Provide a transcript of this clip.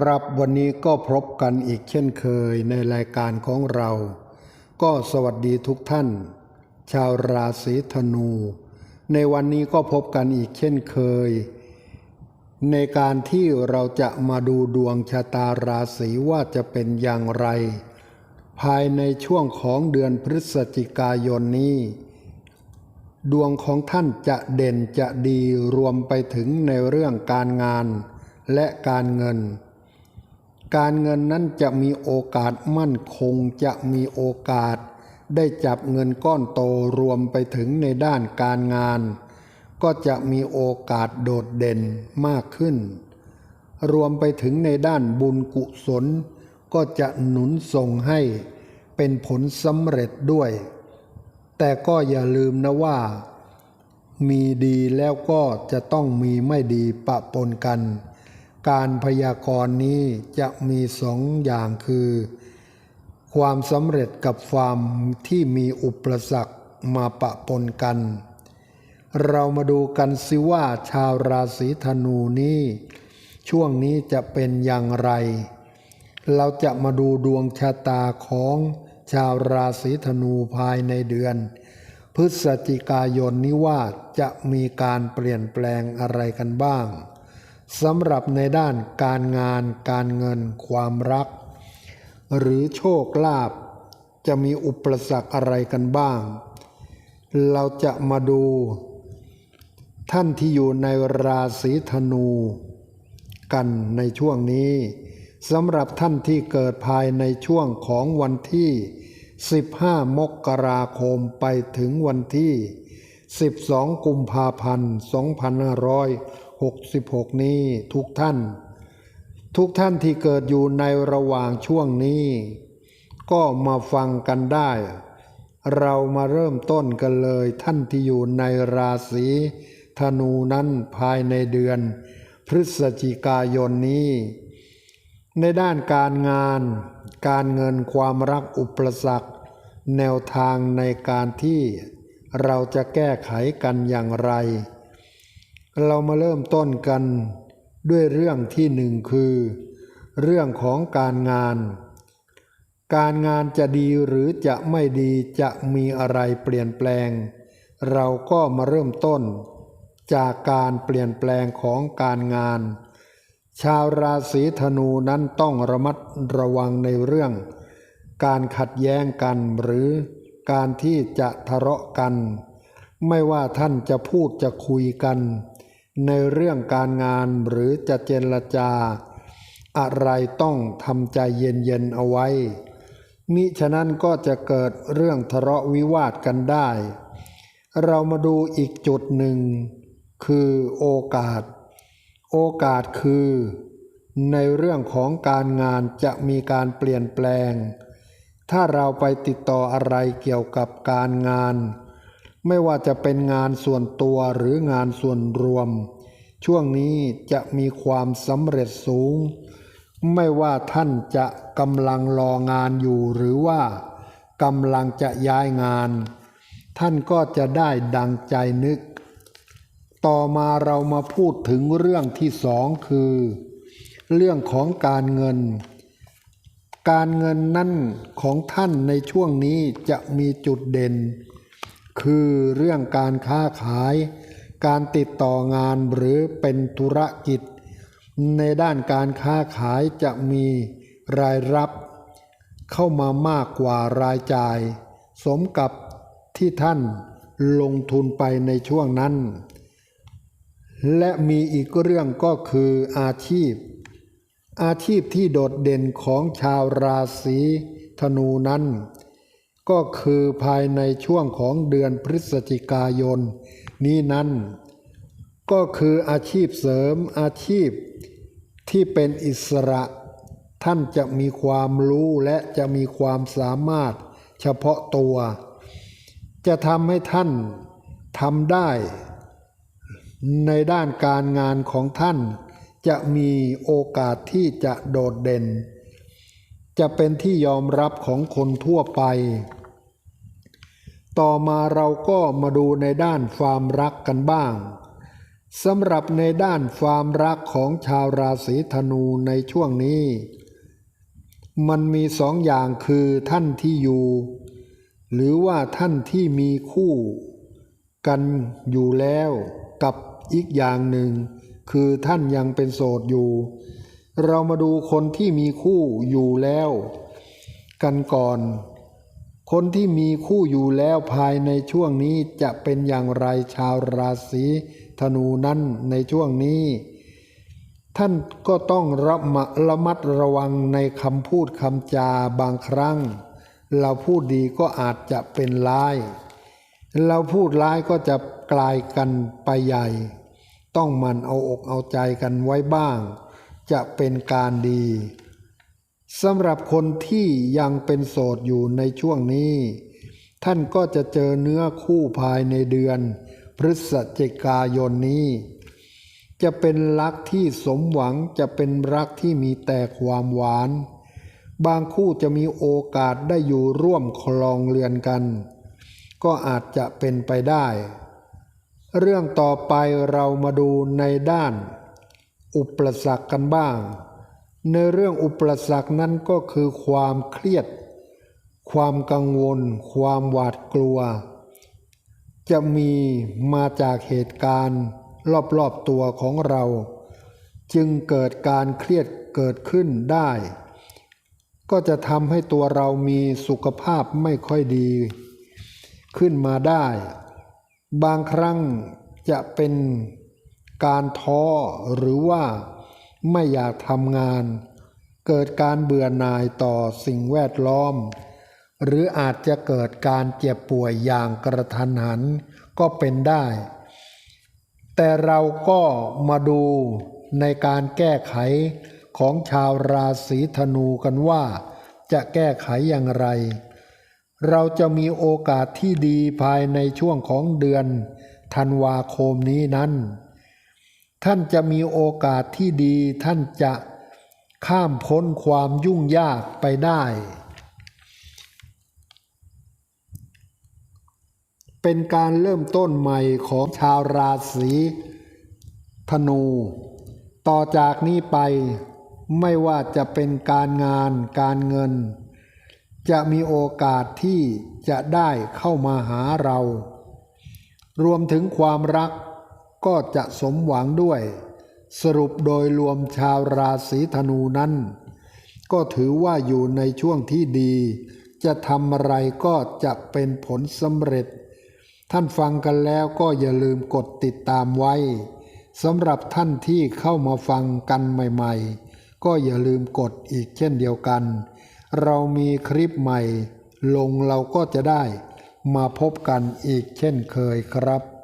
ครับวันนี้ก็พบกันอีกเช่นเคยในรายการของเรา ก็สวัสดีทุกท่าน ชาวราศีธนู ในวันนี้ก็พบกันอีกเช่นเคย ในการที่เราจะมาดูดวงชะตาราศีว่าจะเป็นอย่างไร ภายในช่วงของเดือนพฤศจิกายนนี้ ดวงของท่านจะเด่นจะดีรวมไปถึงในเรื่องการงานและการเงิน การเงินนั้นจะมีโอกาสมั่นคงจะมีโอกาส ได้จับเงินก้อนโตรวมไปถึงในด้านการงาน ก็จะมีโอกาสโดดเด่นมากขึ้น รวมไปถึงในด้านบุญกุศล ก็จะหนุนส่งให้เป็นผลสำเร็จด้วย แต่ก็อย่าลืมนะว่า มีดีแล้วก็จะต้องมีไม่ดีปะปนกัน การพยากรณ์นี้จะมีสองอย่างคือ ความสำเร็จกับความที่มีอุปสรรคมาปะปนกัน เรามาดูกันสิว่าชาวราศีธนูนี้ช่วงนี้จะเป็นอย่างไร เราจะมาดูดวงชะตาของชาวราศีธนูภายในเดือน พฤศจิกายนนี้ว่าจะมีการเปลี่ยนแปลงอะไรกันบ้าง สำหรับในด้านการงาน การเงิน ความรัก หรือโชคลาภจะมีอุปสรรคอะไรกันบ้าง เราจะมาดู ท่านที่อยู่ในราศีธนูกันในช่วงนี้สำหรับท่านที่เกิดภายในช่วงของวันที่ 15 มกราคมไปถึงวันที่ 12 กุมภาพันธ์ 66 นี้ทุกท่าน ทุกท่านที่เกิดอยู่ในระหว่างช่วงนี้ ก็มาฟังกันได้ เรามาเริ่มต้นกันเลยท่านที่อยู่ในราศีธนูนั้นภายในเดือน พฤศจิกายนนี้ ในด้านการงาน การเงินความรักอุปสรรค แนวทางในการที่เราจะแก้ไขกันอย่างไร เรามาเริ่มต้นกันด้วยเรื่องที่หนึ่งคือ เรื่องของการงาน การงานจะดีหรือจะไม่ดีจะมีอะไรเปลี่ยนแปลง เราก็มาเริ่มต้น จากการเปลี่ยนแปลงของการงาน ชาวราศีธนูนั้นต้องระมัดระวังในเรื่อง การขัดแย้งกันหรือการที่จะทะเลาะกัน ไม่ว่าท่านจะพูดจะคุยกัน ในเรื่องการงานหรือจะเจรจา อะไรต้องทำใจเย็นๆเอาไว้ มิฉะนั้นก็จะเกิดเรื่องทะเลาะวิวาทกันได้ เรามาดูอีกจุดหนึ่ง คือโอกาส โอกาสคือ ในเรื่องของการงานจะมีการเปลี่ยนแปลง ถ้าเราไปติดต่ออะไรเกี่ยวกับการงาน ไม่ว่าจะเป็นงานส่วนตัวหรืองานส่วนรวม ช่วงนี้จะมีความสำเร็จสูง ไม่ว่าท่านจะกำลังรองานอยู่หรือว่ากำลังจะย้ายงาน ท่านก็จะได้ดังใจนึก ต่อมาเรามาพูดถึงเรื่องที่สองคือ เรื่องของการเงิน การเงินนั่นของท่านในช่วงนี้จะมีจุดเด่น คือเรื่องการค้าขาย การติดต่องานหรือเป็นธุรกิจ ในด้านการค้าขายจะมีรายรับ เข้ามามากกว่ารายจ่าย สมกับที่ท่านลงทุนไปในช่วงนั้น และมีอีกเรื่องก็คืออาชีพ อาชีพที่โดดเด่นของชาวราศีธนูนั้น ก็คือภายในช่วงของเดือนพฤศจิกายน นี้นั้น ก็คืออาชีพเสริมอาชีพที่เป็นอิสระ ท่านจะมีความรู้และจะมีความสามารถเฉพาะตัว จะทำให้ท่านทำได้ ในด้านการงานของท่านจะมีโอกาสที่จะโดดเด่น จะเป็นที่ยอมรับของคนทั่วไป ต่อมาเราก็มาดูในด้านความรักกันบ้างสำหรับในด้านความรักของชาวราศีธนูในช่วงนี้ มันมีสองอย่างคือท่านที่อยู่ หรือว่าท่านที่มีคู่ กันอยู่แล้วกับอีกอย่างหนึ่ง คือท่านยังเป็นโสดอยู่ เรามาดูคนที่มีคู่อยู่แล้ว กันก่อน คนที่มีคู่อยู่แล้วภายในช่วงนี้จะเป็นอย่างไรชาวราศีธนูนั้นในช่วงนี้ ท่านก็ต้องระมระมัดระวังในคำพูดคำจาบางครั้ง เราพูดดีก็อาจจะเป็นร้าย เราพูดร้ายก็จะกลายกันไปใหญ่ ต้องมันเอาอกเอาใจกันไว้บ้าง จะเป็นการดีสำหรับคนที่ยังเป็นโสดอยู่ในช่วงนี้ ท่านก็จะเจอเนื้อคู่ภายในเดือน พฤศจิกายนนี้ จะเป็นรักที่สมหวังจะเป็นรักที่มีแต่ความหวาน บางคู่จะมีโอกาสได้อยู่ร่วมคลองเรือนกัน ก็อาจจะเป็นไปได้ เรื่องต่อไปเรามาดูในด้าน อุปสรรคกันบ้าง ในเรื่องอุปสรรคนั้นก็คือความเครียด ความกังวล ความหวาดกลัว จะมีมาจากเหตุการณ์รอบๆตัวของเรา จึงเกิดการเครียดเกิดขึ้นได้ ก็จะทำให้ตัวเรามีสุขภาพไม่ค่อยดี ขึ้นมาได้ บางครั้งจะเป็น การท้อหรือว่าไม่อยากทำงาน เกิดการเบื่อหน่ายต่อสิ่งแวดล้อม หรืออาจจะเกิดการเจ็บป่วยอย่างกระทันหันก็เป็นได้ แต่เราก็มาดูในการแก้ไขของชาวราศีธนูกันว่า จะแก้ไขอย่างไร เราจะมีโอกาสที่ดีภายในช่วงของเดือนธันวาคมนี้นั้น ท่านจะมีโอกาสที่ดี ท่านจะข้ามพ้นความยุ่งยากไปได้ เป็นการเริ่มต้นใหม่ของชาวราศีธนู ต่อจากนี้ไปไม่ว่าจะเป็นการงานการเงิน จะมีโอกาสที่จะได้เข้ามาหาเรา รวมถึงความรัก ก็จะสมหวังด้วย สรุปโดยรวมชาวราศีธนูนั้น ก็ถือว่าอยู่ในช่วงที่ดี จะทำอะไรก็จะเป็นผลสำเร็จ ท่านฟังกันแล้วก็อย่าลืมกดติดตามไว้สำหรับท่านที่เข้ามาฟังกันใหม่ๆ ก็อย่าลืมกดอีกเช่นเดียวกัน เรามีคลิปใหม่ ลงเราก็จะได้มาพบกันอีกเช่นเคยครับ